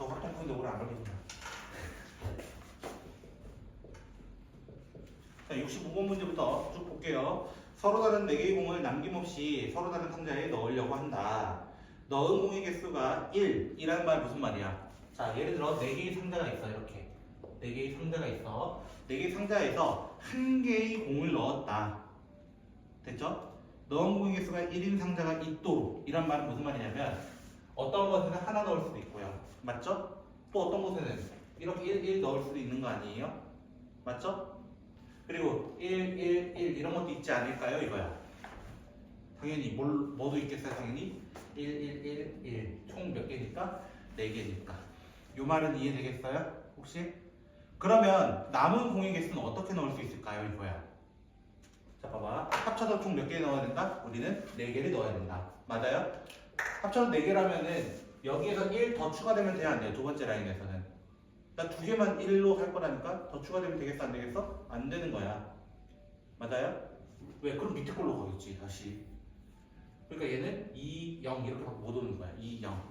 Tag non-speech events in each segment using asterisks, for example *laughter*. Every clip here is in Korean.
저 확동푼데 오래 안 걸립니다. 자, 65번 문제부터 쭉 볼게요. 서로 다른 4개의 공을 남김없이 서로 다른 상자에 넣으려고 한다. 넣은 공의 개수가 1, 이라는 말 무슨 말이야? 자, 예를 들어 4개의 상자가 있어, 이렇게. 4개의 상자가 있어. 4개의 상자에서 한 개의 공을 넣었다. 됐죠? 넣은 공의 개수가 1인 상자가 있도록 이란 말은 무슨 말이냐면 어떤 것에는 하나 넣을 수도 있고요. 맞죠? 또 어떤 곳에는 이렇게 1, 1 넣을 수도 있는 거 아니에요? 맞죠? 그리고 1, 1, 1 이런 것도 있지 않을까요? 이거야. 당연히 뭘, 뭐도 있겠어요? 당연히 1, 1, 1, 1. 총 몇 개니까? 4개니까. 요 말은 이해되겠어요? 혹시? 그러면 남은 공의 개수는 어떻게 넣을 수 있을까요? 이거야. 자 봐봐 합쳐서 총 몇 개 넣어야 된다? 우리는 4개를 넣어야 된다 맞아요? 합쳐서 4개라면은 여기에서 1 더 추가되면 돼야 안 돼요 두 번째 라인에서는 그러니까 두 개만 1로 할 거라니까 더 추가되면 되겠어 안 되겠어? 안 되는 거야 맞아요? 왜? 그럼 밑에 걸로 가겠지 다시 그러니까 얘는 2, 0 이렇게 못 오는 거야 2, 0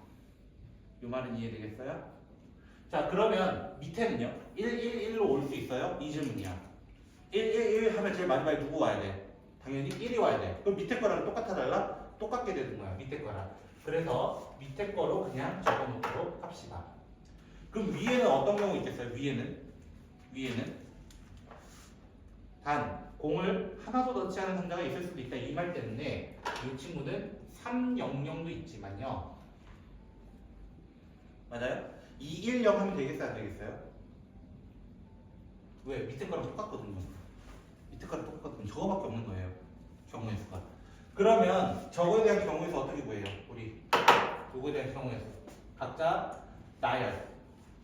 이 말은 이해되겠어요? 자 그러면 밑에는요 1, 1, 1로 올 수 있어요? 이 질문이야 1, 1, 1 하면 제일 마지막에 누구 와야 돼? 당연히 1이 와야 돼. 그럼 밑에 거랑 똑같아 달라? 똑같게 되는 거야. 밑에 거랑. 그래서 밑에 거로 그냥 적어놓도록 합시다. 그럼 위에는 어떤 경우 있겠어요? 위에는 위에는 단 공을 하나도 넣지 않은 상자가 있을 수도 있다 이 말 때문에 이 친구는 300도 있지만요. 맞아요? 210 하면 되겠어요? 안 되겠어요? 왜? 밑에 거랑 똑같거든요. 밑에 거랑 똑같거든요. 저거밖에 없는 거예요. 경우의 수가. 그러면 저거에 대한 경우의 수 어떻게 구해요? 우리 요거에 대한 경우의 수. 각자 나열.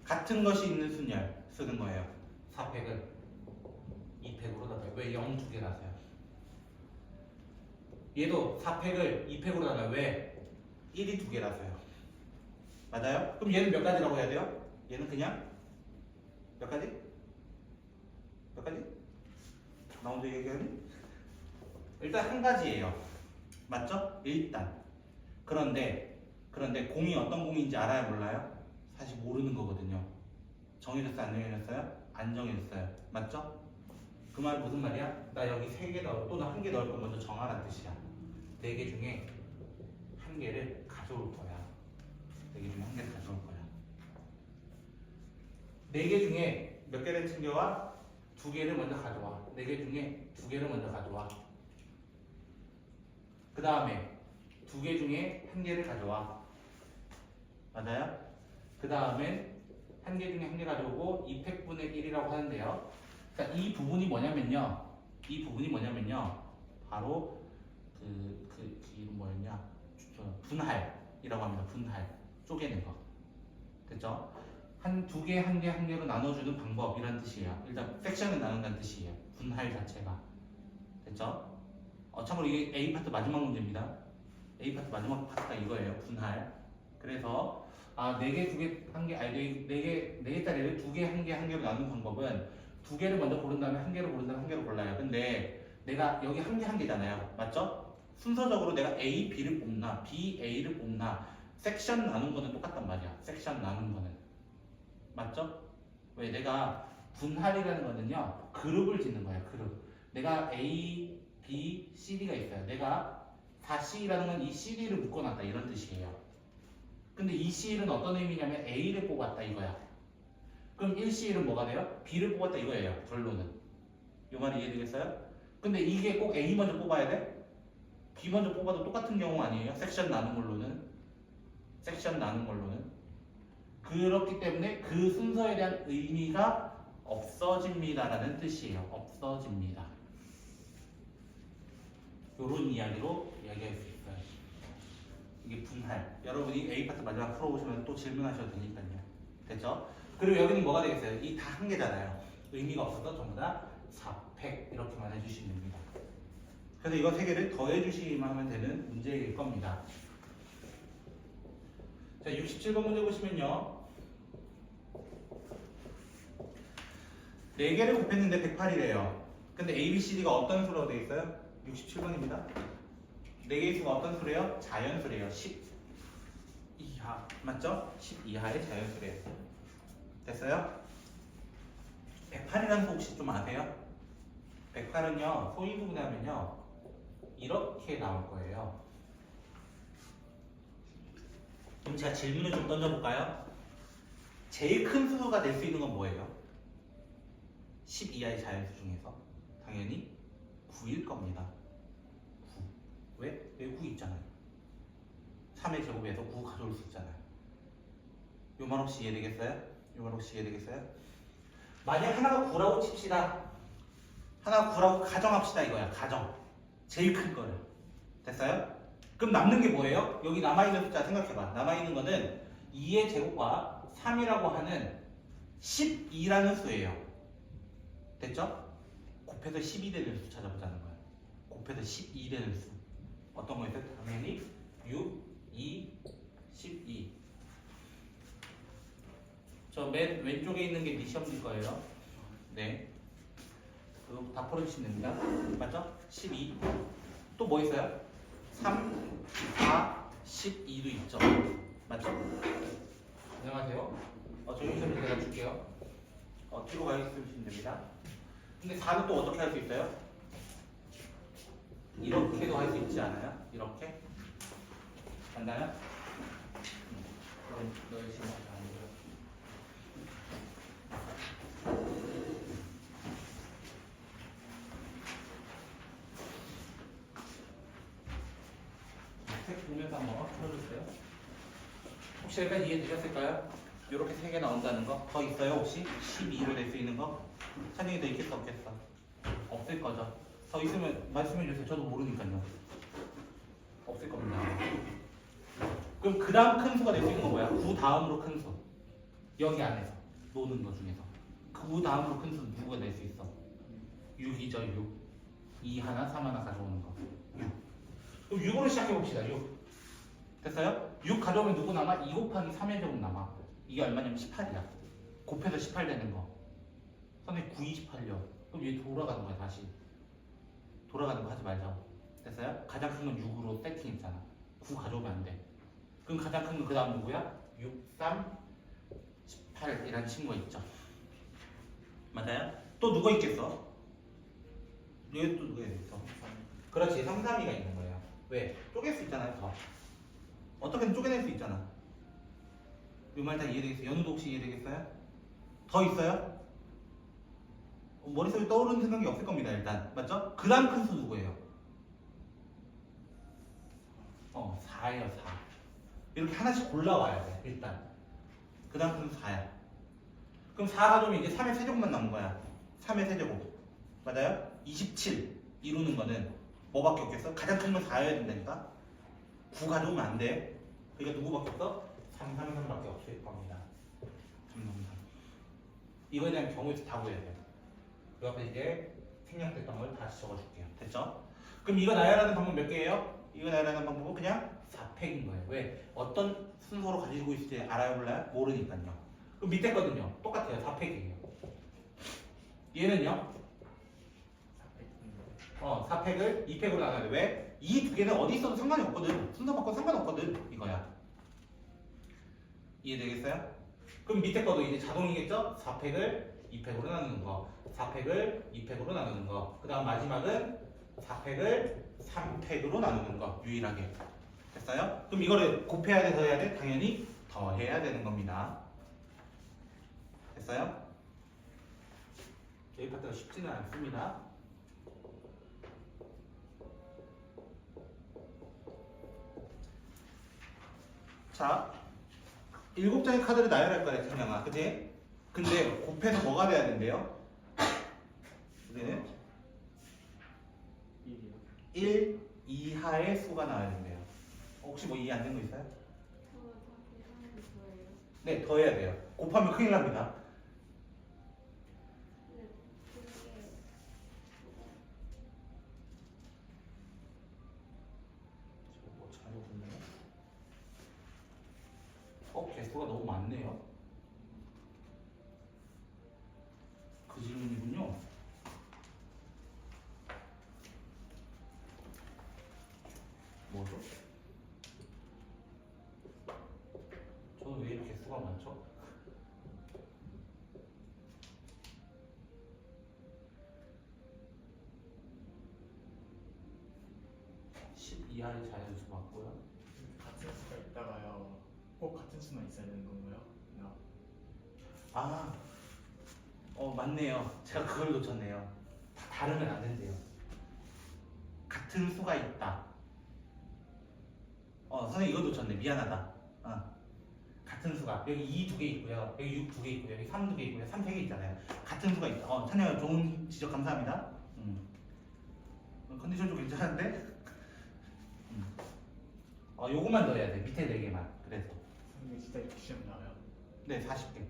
같은 것이 있는 순열 쓰는 거예요. 4팩을 2팩으로 나눠요. 왜 0 두 개라서요? 얘도 4팩을 2팩으로 나눠요. 왜? 1이 두 개라서요. 맞아요? 그럼 얘는 몇 가지라고 해야 돼요? 얘는 그냥 몇 가지? 몇 가지? 나 혼자 얘기하니? 일단 한 가지예요. 맞죠? 일단. 그런데 그런데 공이 어떤 공인지 알아야 몰라요? 사실 모르는 거거든요. 정해졌어요? 안 정해졌어요? 안 정해졌어요. 맞죠? 그 말 무슨 말이야? 나 여기 세 개 넣어 또는 한 개 넣을 거 먼저 정하라는 뜻이야. 네 개 중에 한 개를 가져올 거야. 네 개 중에 한 개를 가져올 거야. 네 개 중에 몇 개를 챙겨와? 두 개를 먼저 가져와. 네 개 중에 두 개를 먼저 가져와. 그 다음에 두 개 중에 한 개를 가져와. 맞아요? 그 다음에 한개 중에 한 개 가져오고 2팩분의 1이라고 하는데요. 자, 이 부분이 뭐냐면요. 이 부분이 뭐냐면요. 바로 그, 그, 그 이름 뭐였냐. 저, 분할이라고 합니다. 분할. 쪼개는 거. 됐죠? 한 두 개, 한 개, 한 개로 나눠주는 방법이란 뜻이에요. 일단 섹션을 나눈다는 뜻이에요. 분할 자체가. 됐죠? 어, 참고로 이게 A 파트 마지막 문제입니다. A 파트 마지막 파트가 이거예요. 분할. 그래서 아, 네 개, 두 개, 한 개, 아니 네, 네 개, 네 개짜리를 두 개, 한 개, 한 개로 나누는 방법은 두 개를 먼저 고른 다음에 한 개를 고른 다음에 한 개를 골라요. 근데 내가 여기 한 개, 한 개잖아요. 맞죠? 순서적으로 내가 A, B를 뽑나, B, A를 뽑나, 섹션 나눈 거는 똑같단 말이야. 섹션 나눈 거는. 맞죠? 왜 내가 분할이라는 거는요 그룹을 짓는 거야 그룹 내가 A, B, C, D가 있어요 내가 4C라는 건 이 CD를 묶어놨다 이런 뜻이에요 근데 이 CL은 어떤 의미냐면 A를 뽑았다 이거야 그럼 1CL은 뭐가 돼요? B를 뽑았다 이거예요 결론은 이 말이 이해되겠어요? 근데 이게 꼭 A 먼저 뽑아야 돼? B 먼저 뽑아도 똑같은 경우 아니에요? 섹션 나눈 걸로는 섹션 나눈 걸로는 그렇기 때문에 그 순서에 대한 의미가 없어집니다라는 뜻이에요. 없어집니다. 요런 이야기로 이야기할 수 있어요. 이게 분할. 여러분이 A 파트 마지막 풀어보시면 또 질문하셔도 되니까요. 됐죠? 그리고 여기는 뭐가 되겠어요? 이 다 한 개잖아요. 의미가 없어서 전부 다 4팩 이렇게만 해주시면 됩니다. 그래서 이거 세 개를 더해 주시기만 하면 되는 문제일 겁니다. 자, 67번 문제 보시면요. 4개를 곱했는데 108이래요. 근데 A, B, C, D가 어떤 수로 되어 있어요? 67번입니다. 4개의 수가 어떤 수래요? 자연수래요. 10. 이야. 이하 맞죠? 10 이하의 자연수래요. 됐어요? 108이라는 거 혹시 좀 아세요? 108은요, 소위 부분하면요, 이렇게 나올 거예요. 그럼 제가 질문을 좀 던져볼까요? 제일 큰 수가 될 수 있는 건 뭐예요? 10 이하의 자연수 중에서 당연히 9일 겁니다. 9. 왜? 여기 9 있잖아요. 3의 제곱에서 9 가져올 수 있잖아요. 요말 혹시 이해되겠어요? 요말 혹시 이해되겠어요? 만약 하나가 9라고 칩시다. 하나가 9라고 가정합시다 이거야. 가정. 제일 큰 거를. 됐어요? 그럼 남는 게 뭐예요? 여기 남아있는 숫자 생각해봐. 남아있는 거는 2의 제곱과 3이라고 하는 12라는 수예요. 됐죠? 곱해서 12 되는 수 찾아보자는 거야. 곱해서 12 되는 수. 어떤 거였어요? 당연히 6, 2, 12. 저 맨 왼쪽에 있는 게 니시험일 거예요. 네. 그거 다 풀어주시면 됩니다. 맞죠? 12. 또 뭐 있어요? 3, 4, 12도 있죠. 맞죠? 안녕하세요. 어, 저희 시험을 제가 줄게요. 어, 뒤로 가 있으시면 됩니다. 근데 4는 또 어떻게 할 수 있어요? 이렇게도 할 수 있지 않아요? 이렇게? 맞나요? 너, 보여. 책 보면서 한번 풀어주세요. 혹시 여기까지 이해 되셨을까요? 이렇게 세 개 나온다는 거? 더 있어요 혹시? 12로 낼수 있는 거? 찬영이 더 있겠어 없겠어? 없을 거죠. 더 있으면 말씀해 주세요. 저도 모르니까요. 없을 겁니다. 그럼 그 다음 큰 수가 될 수 있는 건 뭐야? 9 다음으로 큰 수. 여기 안에서 노는 거 중에서. 그 다음으로 큰 수 누구가 낼 수 있어? 6이죠 6. 2 하나 3 하나 가져오는 거. 6. 그럼 6으로 시작해 봅시다. 6. 됐어요? 6 가져오면 누구 남아? 2 곱하기 3의 제곱 남아. 이게 얼마냐면 18이야. 곱해서 18 되는 거. 선생님 9, 28요. 그럼 얘 돌아가는 거야 다시. 돌아가는 거 하지 말자. 됐어요? 가장 큰 건 6으로 세팅했잖아. 9 가져오면 안 돼. 그럼 가장 큰 건 그 다음 누구야? 6, 3, 18이라는 친구가 있죠. 맞아요? 또 누가 있겠어? 얘또 누가 있어? 그렇지, 3, 3이가 있는 거예요. 왜? 쪼갤 수 있잖아요, 더. 어떻게든 쪼개낼 수 있잖아. 이 말 다 이해되겠어요? 연우도 혹시 이해되겠어요? 더 있어요? 어, 머릿속에 떠오르는 생각이 없을 겁니다, 일단. 맞죠? 그 다음 큰 수 누구예요? 어, 4예요, 4. 이렇게 하나씩 골라와야 돼, 일단. 그 다음 큰 수 4야. 그럼 4 가져오면 이제 3의 세제곱만 남은 거야. 3의 세제곱. 맞아요? 27 이루는 거는 뭐밖에 없겠어? 가장 큰 건 4여야 된다니까? 9 가져오면 안 돼. 그러니까 누구밖에 없어? 3, 3, 3밖에 없을 겁니다. 3, 3, 3. 이거에 대한 경우에서 다 구해야 돼요. 그 앞에 이제 생략됐던 걸 다시 적어줄게요. 됐죠? 그럼 이거 나열하는 방법 몇 개예요? 이거 나열하는 방법은 그냥 4팩인 거예요. 왜? 어떤 순서로 가지고 있을지 알아요, 몰라요? 모르니까요. 그럼 밑에 거든요. 똑같아요. 4팩이에요. 얘는요? 어, 4팩을 2팩으로 나눠야 돼. 왜? 이 두 개는 어디 있어도 상관이 없거든. 순서 바꿔 상관없거든. 이거야. 이해되겠어요? 그럼 밑에 거도 이제 자동이겠죠? 4팩을 2팩으로 나누는 거. 4팩을 2팩으로 나누는 거. 그 다음 마지막은 4팩을 3팩으로 나누는 거. 유일하게. 됐어요? 그럼 이거를 곱해야 돼, 더해야 돼? 당연히 더해야 되는 겁니다. 됐어요? 여기 파트가 쉽지는 않습니다. 자, 일곱 장의 카드를 나열할 거야, 태명아. 그지? 근데 곱해서 뭐가 돼야 된대요? 우리는 1이요 1 이하의 수가 나와야 된대요. 혹시 뭐 이해 안 된 거 있어요? 네, 더 해야 돼요. 곱하면 큰일 납니다. 2하의 자연수 맞고요. 같은 수가 있다가요. 꼭 같은 수만 있어야 되는 건가요? 나 아, 어 맞네요. 제가 그걸 놓쳤네요. 다 다르면 안 된대요. 같은 수가 있다. 어 선생님 이거 놓쳤네. 미안하다. 어. 같은 수가 여기 2 두 개 있고요. 여기 6 두 개 있고요. 여기 3 두 개 있고요. 3 세 개 있잖아요. 같은 수가 있다. 어 찬영아 좋은 지적 감사합니다. 음. 어, 컨디션 좀 괜찮은데? 음. 어 요것만 넣어야 돼. 밑에 네 개만. 그래서 선생님 진짜 이렇게 시험 나와요. 네 40개.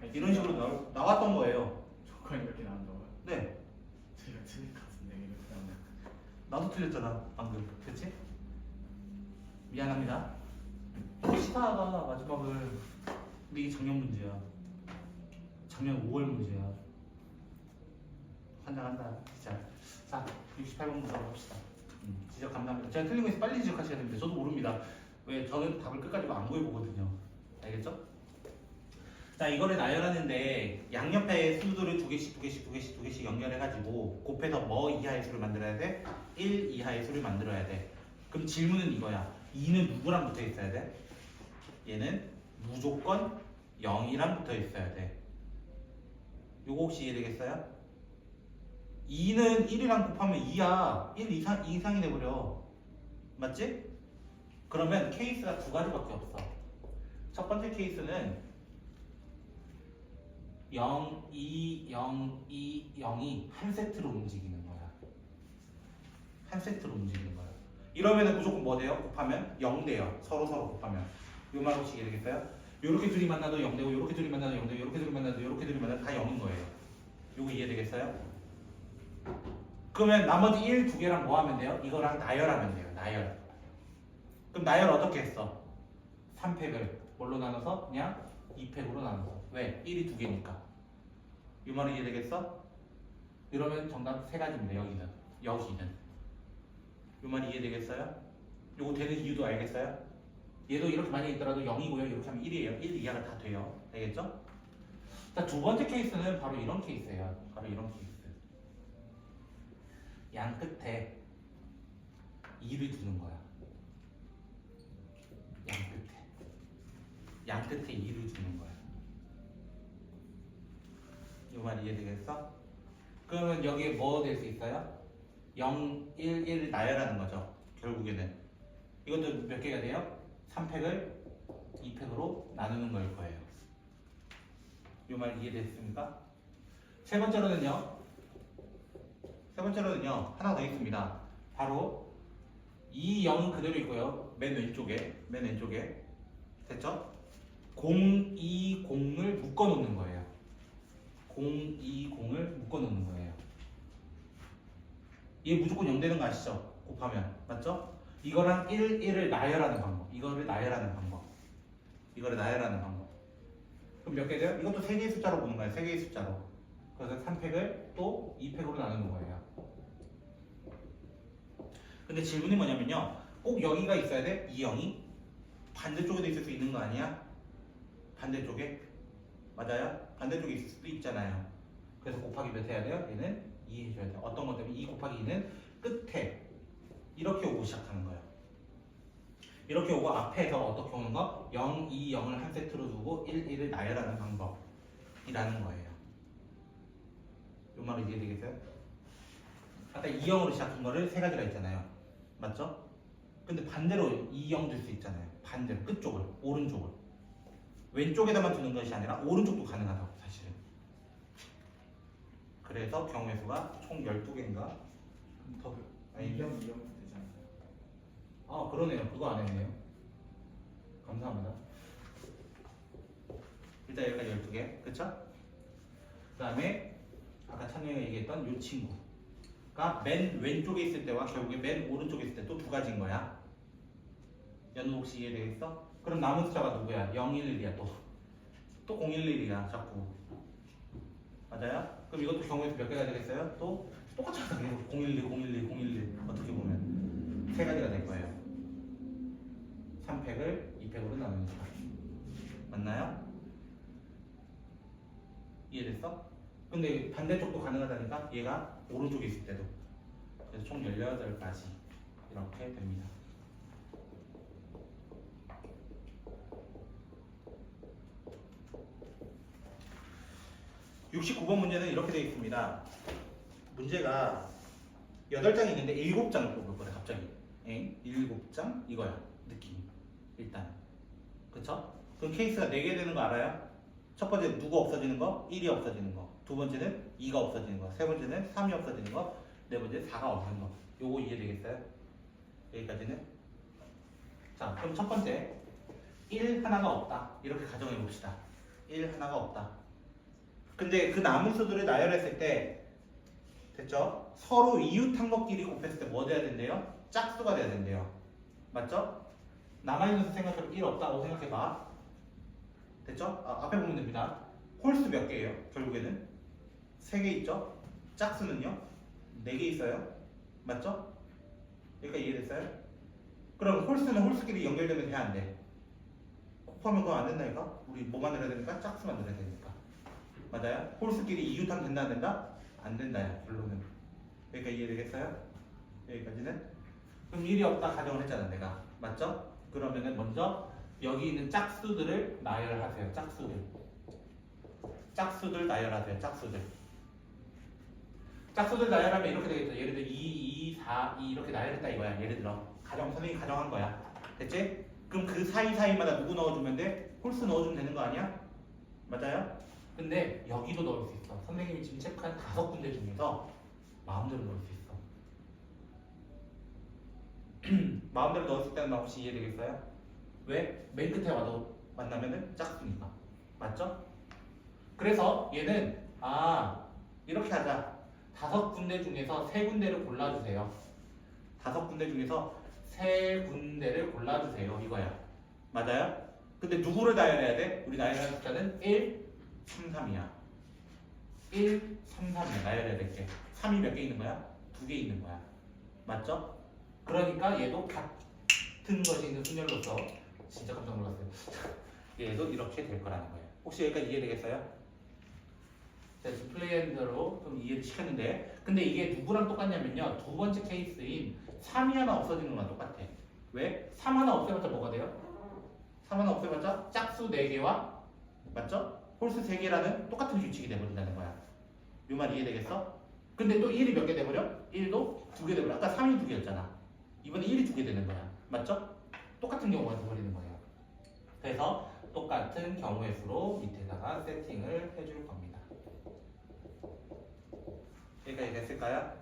아니, 이런 식으로 나올- 나왔던 거예요. 조건이 이렇게 나온다고요? 네. 제가 틀릴 것 같은데 이렇게 나오면 나도 틀렸잖아 방금 그치? 미안합니다 시타가 마지막을 근데 이게 작년 문제야 작년 5월 문제야 환장한다 진짜 자 68번부터 봅시다 음, 지적 감사합니다 제가 틀린 거 있으면 빨리 지적하셔야 됩니다 저도 모릅니다 왜 저는 답을 끝까지 안 구해보거든요 알겠죠? 자 이거를 나열하는데 양옆에 수들을 두 개씩 두 개씩 두 개씩 두 개씩 연결해가지고 곱해서 뭐 이하의 수를 만들어야 돼? 1 이하의 수를 만들어야 돼. 그럼 질문은 이거야. 2는 누구랑 붙어 있어야 돼? 얘는 무조건 0이랑 붙어 있어야 돼. 요거 혹시 이해되겠어요? 2는 1이랑 곱하면 2야. 1 이상, 2 이상이 돼버려. 맞지? 그러면 케이스가 두 가지밖에 없어. 첫 번째 케이스는 0, 2, 0, 2, 0이 한 세트로 움직이는 거야. 한 세트로 움직이는 거야. 이러면 무조건 뭐 돼요? 곱하면 0 돼요. 서로 서로 곱하면. 요말 혹시 이해되겠어요? 요렇게 둘이 만나도 0 되고 요렇게 둘이 만나도 0 되고 요렇게 둘이 만나도 요렇게 둘이 만나도 다 0인 거예요. 요거 이해되겠어요? 그러면 나머지 1, 두 개랑 뭐 하면 돼요? 이거랑 나열하면 돼요. 나열. 그럼 나열 어떻게 했어? 3팩을 뭘로 나눠서? 그냥 2팩으로 나눠서. 왜? 1이 두 개니까. 이 말은 이해되겠어? 이러면 정답 세 가지입니다. 여기는. 여기는. 이 말이 이해되겠어요? 요거 되는 이유도 알겠어요? 얘도 이렇게 많이 있더라도 0이고요. 이렇게 하면 1이에요. 1 이하가 다 돼요. 알겠죠? 자, 두 번째 케이스는 바로 이런 케이스예요. 바로 이런 케이스. 양 끝에 2를 두는 거야. 양 끝에. 양 끝에 2를 두는 거야. 이 말 이해되겠어? 그러면 여기에 뭐 될 수 있어요? 0, 1, 1을 나열하는 거죠. 결국에는. 이것도 몇 개가 돼요? 3팩을 2팩으로 나누는 걸 거예요. 이 말 이해됐습니까? 세 번째로는요. 세 번째로는요. 하나 더 있습니다. 바로 이 0은 그대로 있고요. 맨 왼쪽에, 맨 왼쪽에. 됐죠? 0, 2, 0을 묶어 놓는 거예요. 0, 2, 0을 묶어 놓는 거예요. 얘 무조건 0 되는 거 아시죠? 곱하면. 맞죠? 이거랑 1, 1을 나열하는 방법. 이거를 나열하는 방법. 이거를 나열하는 방법. 그럼 몇 개 돼요? 이것도 세 개의 숫자로 보는 거예요. 세 개의 숫자로. 그래서 3팩을 또 2팩으로 나누는 거예요. 근데 질문이 뭐냐면요. 꼭 여기가 있어야 돼? 이 0이? 반대쪽에도 있을 수 있는 거 아니야? 반대쪽에? 맞아요? 반대쪽에 있을 수도 있잖아요. 그래서 곱하기 몇 해야 돼요? 얘는 2 해줘야 돼요. 어떤 것 때문에 2 곱하기 2는 끝에 이렇게 오고 시작하는 거예요. 이렇게 오고 앞에서 어떻게 오는 거? 0, 2, 0을 한 세트로 두고 1, 1을 나열하는 방법이라는 거예요. 이 말은 이해되겠어요? 아까 2, 0으로 시작한 거를 세 가지가 있잖아요. 맞죠? 근데 반대로 2, 0줄수 있잖아요. 반대로 끝쪽을, 오른쪽을. 왼쪽에다만 두는 것이 아니라 오른쪽도 가능하다고 사실은. 그래서 경우의 수가 총 12개인가? 더 아니, 2형 2형 되잖아요. 아 그러네요. 그거 안 했네요. 감사합니다. 일단 여기까지 12개. 그쵸? 그 다음에 아까 찬영이가 얘기했던 요 친구 가맨 왼쪽에 있을 때와 결국에 맨 오른쪽에 있을 때 또 두 가지인 거야. 연우 혹시 이해되겠어? 그럼 남은 숫자가 누구야? 011이야 또. 또 011이야 자꾸. 맞아요? 그럼 이것도 경우에서 몇 개가 되겠어요? 또 똑같잖아. 계속 011, 011, 011 어떻게 보면 세 가지가 될 거예요. 3팩을 2팩으로 나누는 거야. 맞나요? 이해됐어? 근데 반대쪽도 가능하다니까 얘가 오른쪽에 있을 때도 그래서 총 18가지 이렇게 됩니다 69번 문제는 이렇게 되어 있습니다. 문제가 8장이 있는데 7장을 뽑을 거래 갑자기. 엥? 일곱 장 이거야 느낌 일단. 그쵸? 그럼 케이스가 4개 되는 거 알아요? 첫 번째 누구 없어지는 거? 일이 없어지는 거. 두 번째는 2가 없어지는 거. 세 번째는 3이 없어지는 거. 네 번째 4가 없는 거. 요거 이해되겠어요? 여기까지는? 자, 그럼 첫 번째 1 하나가 없다. 이렇게 가정해 봅시다. 1 하나가 없다. 근데 그 남은 수들을 나열했을 때 됐죠? 서로 이웃한 것끼리 곱했을 때 뭐 돼야 된대요? 짝수가 돼야 된대요. 맞죠? 남아있는 수 생각해도 1 없다고 생각해봐. 됐죠? 아, 앞에 보면 됩니다. 홀수 몇 개예요? 결국에는 3개 있죠? 짝수는요? 4개 있어요. 맞죠? 여기까지 이해됐어요? 그럼 홀수는 홀수끼리 연결되면 돼? 안 돼? 곱하면 그거 안 된다니까? 우리 뭐 만들어야 되니까? 짝수 만들어야 되니까. 맞아요? 홀수끼리 이웃하면 된다 안 된다? 안 된다요. 결론은. 여기까지 이해되겠어요? 여기까지는? 그럼 1이 없다 가정을 했잖아 내가. 맞죠? 그러면은 먼저 여기 있는 짝수들을 나열하세요. 짝수들. 짝수들 나열하세요. 짝수들. 짝수들 나열하면 이렇게 되겠죠. 예를 들어 2, 2, 4, 2 이렇게 나열했다 이거야. 예를 들어 가정 선생님이 가정한 거야. 됐지? 그럼 그 사이 사이마다 누구 넣어주면 돼? 홀수 넣어주면 되는 거 아니야? 맞아요? 근데 여기도 넣을 수 있어. 선생님이 지금 체크한 다섯 군데 중에서 마음대로 넣을 수 있어. *clears throat* 마음대로 넣었을 때는 나 혹시 이해되겠어요? 왜? 맨 끝에 와도 만나면은 짝수니까. 맞죠? 그래서 얘는 아 이렇게 하자. 다섯 군데 중에서 세 군데를 골라주세요. 다섯 군데 중에서 세 군데를 골라주세요. 이거야. 맞아요? 근데 누구를 나열해야 돼? 우리 나열하는 숫자는 1, 3, 3이야. 1, 3, 3이야. 나열해야 될 게. 3이 몇 개 있는 거야? 두 개 있는 거야. 맞죠? 그러니까 얘도 같은 것이 있는 순열로서 진짜 깜짝 놀랐어요. 얘도 이렇게 될 거라는 거예요. 혹시 여기까지 이해되겠어요? 자, 지금 플레이한 대로 좀 이해를 시켰는데 근데 이게 누구랑 똑같냐면요. 두 번째 케이스인 3이 하나 없어지는 거랑 똑같아. 왜? 3 하나 없애봤자 뭐가 돼요? 3 하나 없애봤자 짝수 4개와 맞죠? 홀수 3개라는 똑같은 규칙이 돼버린다는 거야. 이 말 이해되겠어? 근데 또 1이 몇 개 돼버려? 1도 두개 돼버려. 아까 3이 두 개였잖아. 이번에 1이 두개 되는 거야. 맞죠? 똑같은 경우가 돼버리는 거예요. 그래서 똑같은 경우의 수로 밑에다가 세팅을 해줄 겁니다. 여기까지 됐을까요?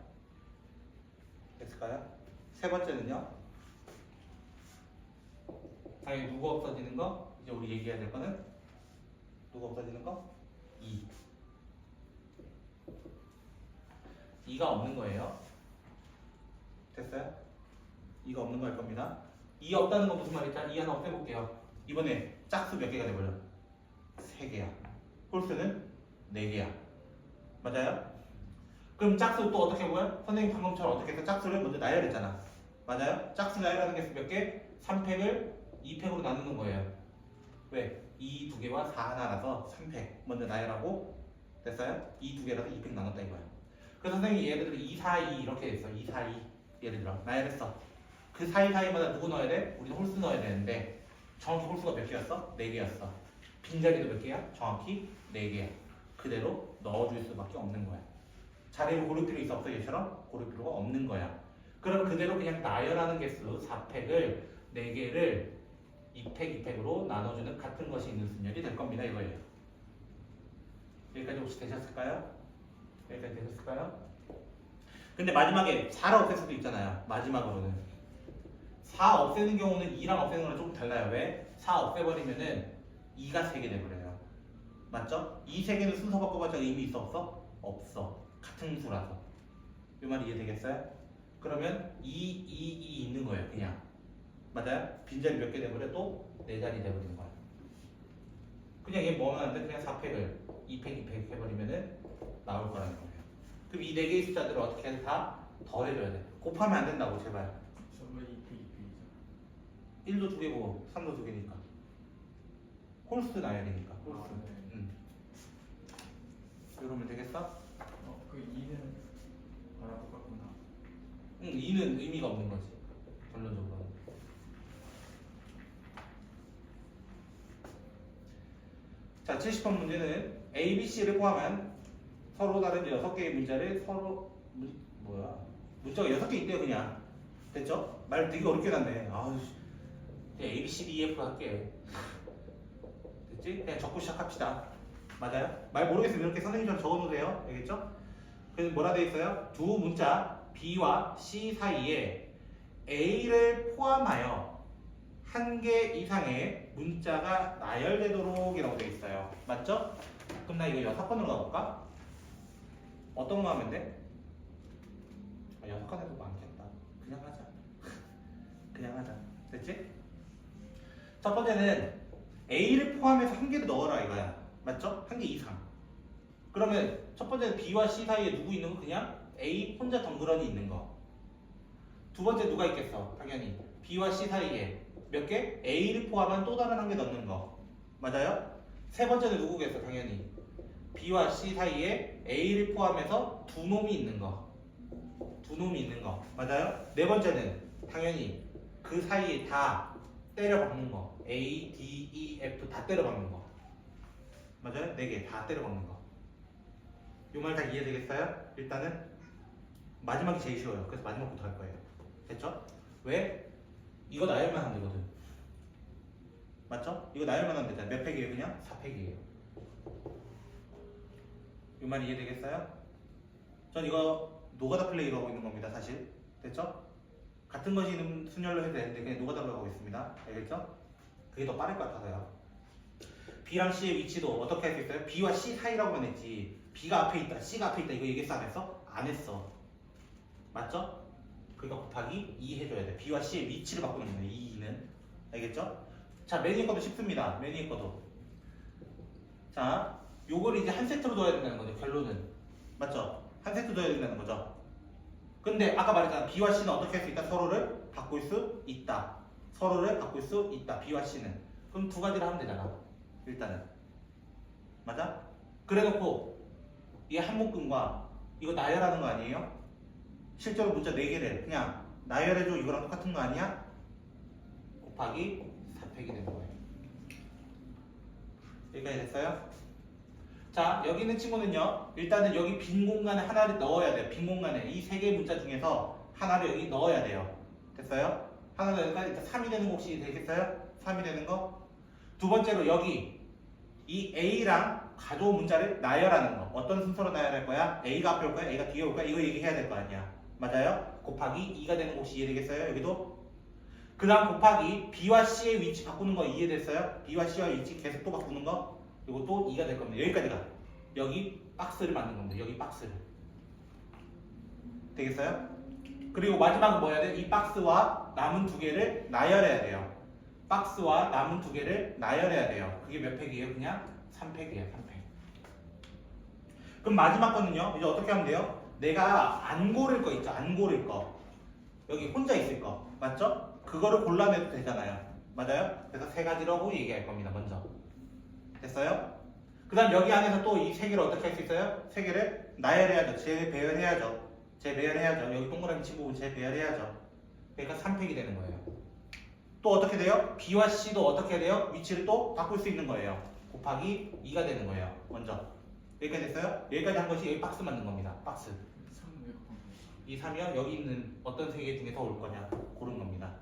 됐을까요? 세 번째는요. 당연히 누구 없어지는 거? 이제 우리 얘기해야 될 거는 누구 없어지는 거? 2. 2가 없는 거예요. 됐어요? 2가 없는 거할 겁니다. 2 없다는 건 무슨 말이죠? 2 하나 없애볼게요. 이번에 짝수 몇 개가 돼버려? 3개야. 홀수는 4개야. 맞아요? 그럼 짝수 또 어떻게 보여? 선생님 방금처럼 어떻게 해서 짝수를 먼저 나열했잖아. 맞아요? 짝수 나열하는 게몇 개? 3팩을 2팩으로 나누는 거예요. 왜? 2 두 개와 4 하나라서 3팩 먼저 나열하고 됐어요? 2 두 개라서 2팩 나눴다 이거야. 그래서 선생님이 예를 들어 2, 4, 2 이렇게 됐어. 2, 4, 2 예를 들어 나열했어. 그 사이 사이마다 누구 넣어야 돼? 우리는 홀수 넣어야 되는데 정확히 홀수가 몇 개였어? 4개였어. 빈자리도 몇 개야? 정확히 4개야. 그대로 넣어줄 수밖에 없는 거야. 자리를 고를 필요 있어 없어 얘처럼 고를 필요가 없는 거야. 그럼 그대로 그냥 나열하는 개수 4팩을 4개를 2팩 2팩으로 나눠주는 같은 것이 있는 순열이 될 겁니다 이거예요. 여기까지 혹시 되셨을까요? 여기까지 되셨을까요? 근데 마지막에 4를 없앨 수도 있잖아요. 마지막으로는 4 없애는 경우는 2랑 없애는 거랑 조금 달라요. 왜? 4 없애버리면은 2가 3개 돼버려요. 맞죠? 2, 3개는 순서 바꿔봤자 의미 있어 없어? 없어. 같은 수라서. 이 말이 이해되겠어요? 그러면 2, 2, 2 있는 거예요. 그냥. 맞아요? 빈자리 몇 개 돼버려? 또 4자리 돼버리는 거야. 그냥 얘 뭐만 하는데 그냥 4팩을 2팩, 2팩 해버리면은 나올 거라는 거예요. 그럼 이 4개의 숫자들을 어떻게 해서 다 더해줘야 돼. 곱하면 안 된다고 제발. 전부 2팩 2팩이죠. 1도 두 개고 3도 두 개니까. 홀수 나야 되니까. 홀수. 아, 네. 응. 이러면 되겠어? 어, 그 2는 나랑 똑같구나. 응, 2는 의미가 없는 거지. 결론적으로. 자, 70번 문제는 A, B, C를 포함한 서로 다른 여섯 개의 문자를 서로 문, 뭐야 문자가 여섯 개 있대요 그냥 됐죠? 말 되게 어렵게 났네 아우 A, B, C, D, E, F 할게 됐지? 그냥 적고 시작합시다 맞아요? 말 모르겠으면 이렇게 선생님처럼 적어놓으세요 알겠죠? 그래서 뭐라 돼 있어요? 두 문자 B와 C 사이에 A를 포함하여 한 개 이상의 문자가 나열되도록 이라고 돼 있어요 맞죠? 그럼 나 이거 여섯 번으로 가볼까? 어떤 거 하면 돼? 아, 여섯 건 해도 많겠다. 그냥 하자. 그냥 하자. 됐지? 첫 번째는 A를 포함해서 한 개를 넣어라 이거야. 맞죠? 한 개 이상. 그러면 첫 번째는 B와 C 사이에 누구 있는 거 그냥 A 혼자 덩그러니 있는 거. 두 번째 누가 있겠어? 당연히 B와 C 사이에 몇 개? A를 포함한 또 다른 한 개 넣는 거. 맞아요? 세 번째는 누구겠어? 당연히 B와 C 사이에 A를 포함해서 두 놈이 있는 거. 두 놈이 있는 거. 맞아요? 네 번째는 당연히 그 사이에 다 때려 박는 거. A, D, E, F 다 때려 박는 거. 맞아요? 네 개 다 때려 박는 거. 이 말 다 이해되겠어요? 일단은 마지막이 제일 쉬워요. 그래서 마지막부터 할 거예요. 됐죠? 왜? 이거 나열만 하면 되거든. 맞죠? 이거 나열만 하면 되잖아. 몇 팩이에요? 그냥 4팩이에요. 이 말 이해되겠어요? 전 이거 노가다 플레이로 하고 있는 겁니다, 사실. 됐죠? 같은 것이 있는 순열로 해도 되는데 그냥 노가다로 하고 있습니다. 알겠죠? 그게 더 빠를 것 같아서요. B랑 C의 위치도 어떻게 할 수 있어요? B와 C 사이라고만 했지. B가 앞에 있다, C가 앞에 있다. 이거 얘기했어, 안 했어? 안 했어. 맞죠? 그러니까 곱하기 2 해줘야 돼. B와 C의 위치를 바꾸는 거예요. 2는. 알겠죠? 자, 매니의 거도 쉽습니다. 매니의 거도. 자, 요걸 이제 한 세트로 둬야 된다는 거죠. 결론은. 맞죠? 한 세트 둬야 된다는 거죠. 근데 아까 말했잖아. B와 C는 어떻게 할 수 있다? 서로를 바꿀 수 있다. 서로를 바꿀 수 있다. B와 C는. 그럼 두 가지를 하면 되잖아. 일단은. 맞아? 그래 놓고 이 한묶음과 이거 나열하는 거 아니에요? 실제로 문자 4개를 그냥 나열해줘 이거랑 똑같은 거 아니야? 곱하기 4팩이 되는 거예요. 여기까지 됐어요? 자, 여기 있는 친구는요. 일단은 여기 빈 공간에 하나를 넣어야 돼요. 빈 공간에 이 세 개의 문자 중에서 하나를 여기 넣어야 돼요. 됐어요? 하나 넣으니까 일단 3이 되는 거 혹시 되겠어요? 3이 되는 거? 두 번째로 여기 이 A랑 가져온 문자를 나열하는 거. 어떤 순서로 나열할 거야? A가 앞에 올 거야? A가 뒤에 올 거야? 이거 얘기해야 될 거 아니야. 맞아요? 곱하기 2가 되는 거 혹시 이해되겠어요? 여기도? 그 다음 곱하기 B와 C의 위치 바꾸는 거 이해됐어요? B와 C와 위치 계속 또 바꾸는 거? 또 2가 될 겁니다. 여기까지가. 여기 박스를 만든 겁니다. 여기 박스를. 되겠어요? 그리고 마지막은 뭐 해야 돼? 이 박스와 남은 두 개를 나열해야 돼요. 박스와 남은 두 개를 나열해야 돼요. 그게 몇 팩이에요? 그냥 3팩이에요. 3팩. 그럼 마지막 거는요. 이제 어떻게 하면 돼요? 내가 안 고를 거 있죠. 안 고를 거. 여기 혼자 있을 거. 맞죠? 그거를 골라내도 되잖아요. 맞아요? 그래서 세 가지로 하고 얘기할 겁니다. 먼저. 됐어요? 그 다음 여기 안에서 또 이 세 개를 어떻게 할 수 있어요? 세 개를 나열해야죠. 재배열해야죠. 재배열해야죠. 여기 동그라미 친 부분 재배열해야죠. 그러니까 3팩이 되는 거예요. 또 어떻게 돼요? B와 C도 어떻게 돼요? 위치를 또 바꿀 수 있는 거예요. 곱하기 2가 되는 거예요. 먼저. 여기까지 됐어요? 여기까지 한 것이 여기 박스 만든 겁니다. 박스. 3왜 곱한 거예요? 이 3이요? 여기 있는 어떤 세 개 중에서 올 거냐 고른 겁니다.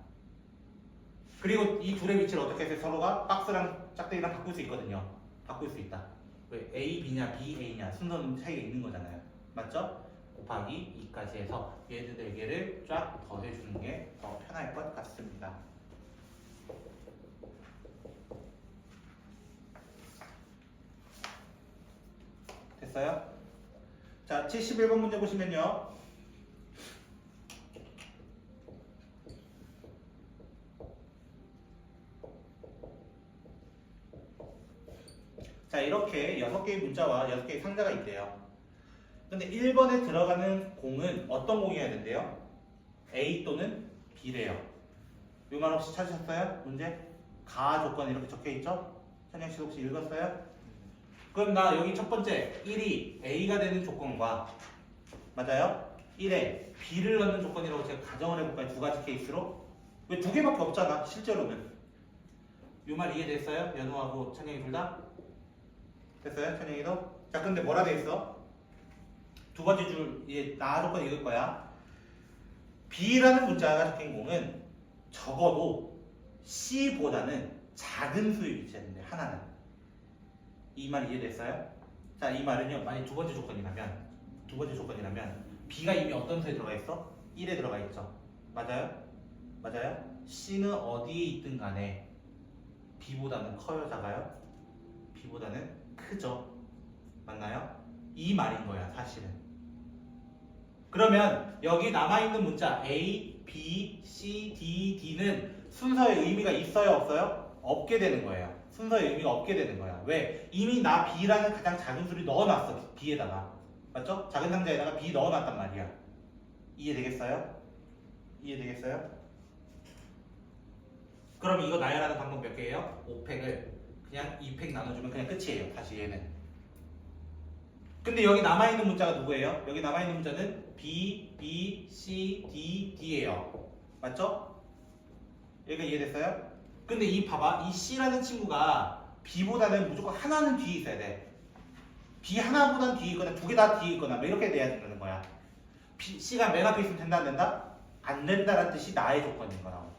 그리고 이 둘의 위치를 어떻게 해서 서로가 박스랑 짝대기랑 바꿀 수 있거든요. 바꿀 수 있다. 왜 A, B냐, B, A냐 순서는 차이가 있는 거잖아요. 맞죠? 곱하기 2까지 해서 얘들 4개를 쫙 더해주는 게 더 편할 것 같습니다. 됐어요? 자, 71번 문제 보시면요. 자, 이렇게 6개의 문자와 6개의 상자가 있대요. 근데 1번에 들어가는 공은 어떤 공이어야 된대요? A 또는 B래요. 이말 혹시 찾으셨어요? 문제? 가 조건 이렇게 적혀 있죠? 천영 씨 혹시 읽었어요? 그럼 나 여기 첫 번째 1이 A가 되는 조건과 맞아요? 1에 B를 넣는 조건이라고 제가 가정을 해볼까요? 두 가지 케이스로 왜 두 개밖에 없잖아 실제로는 이말 이해됐어요? 연우하고 천영이 둘 다? 됐어요? 천영이도? 자 근데 뭐라 돼 있어? 두 번째 줄 이제 나 조건 읽을 거야. B라는 문자가 적힌 공은 적어도 C보다는 작은 수에 위치했는데 하나는 이 말 이해됐어요? 자, 이 말은요. 만약 두 번째 조건이라면 두 번째 조건이라면 B가 이미 어떤 수에 들어가 있어? 1에 들어가 있죠. 맞아요? 맞아요? C는 어디에 있든 간에 B보다는 커요, 작아요? B보다는 크죠. 맞나요? 이 말인 거야, 사실은. 그러면 여기 남아있는 문자 A, B, C, D, D는 순서의 의미가 있어요, 없어요? 없게 되는 거예요. 순서의 의미가 없게 되는 거야. 왜? 이미 나 B라는 가장 작은 수를 넣어놨어, B에다가. 맞죠? 작은 상자에다가 B 넣어놨단 말이야. 이해되겠어요? 이해되겠어요? 그럼 이거 나열하는 방법 몇 개예요? 5팩을 그냥 2팩 나눠주면 그냥 끝이에요. 다시 얘는. 근데 여기 남아있는 문자가 누구예요? 여기 남아있는 문자는 B, B, C, D, D예요. 맞죠? 여기가 이해됐어요? 근데 이 봐봐. 이 C라는 친구가 B보다는 무조건 하나는 뒤에 있어야 돼. B 하나보단 뒤에 있거나 두 개 다 뒤에 있거나 뭐 이렇게 돼야 된다는 거야. B, C가 맨 앞에 있으면 된다 안 된다? 안 된다라는 뜻이 나의 조건인 거라고.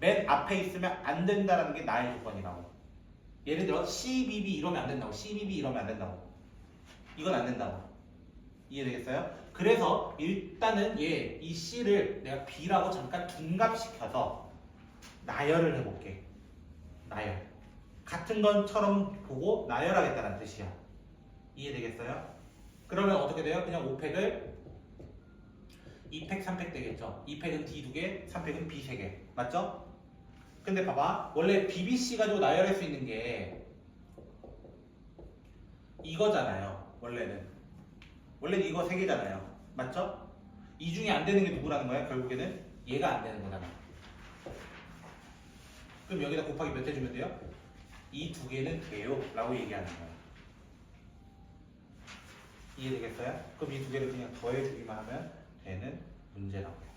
맨 앞에 있으면 안 된다라는 게 나의 조건이라고. 예를 들어 CBB 이러면 안 된다고. CBB 이러면 안 된다고. 이건 안 된다고. 이해되겠어요? 그래서 일단은 얘, 이 C를 내가 B라고 잠깐 둔갑시켜서 나열을 해볼게. 나열. 같은 것처럼 보고 나열하겠다는 뜻이야. 이해되겠어요? 그러면 어떻게 돼요? 그냥 5팩을 2팩, 3팩 되겠죠. 2팩은 D 두 개, 3팩은 B 세 개. 맞죠? 근데 봐봐. 원래 BBC 가지고 나열할 수 있는 게 이거잖아요. 원래는. 원래는 이거 세 개잖아요. 맞죠? 이 중에 안 되는 게 누구라는 거야? 결국에는 얘가 안 되는 거잖아. 그럼 여기다 곱하기 몇 해주면 돼요? 이 두 개는 돼요. 라고 얘기하는 거야. 이해되겠어요? 그럼 이 두 개를 그냥 더해주기만 하면 되는 문제라고요.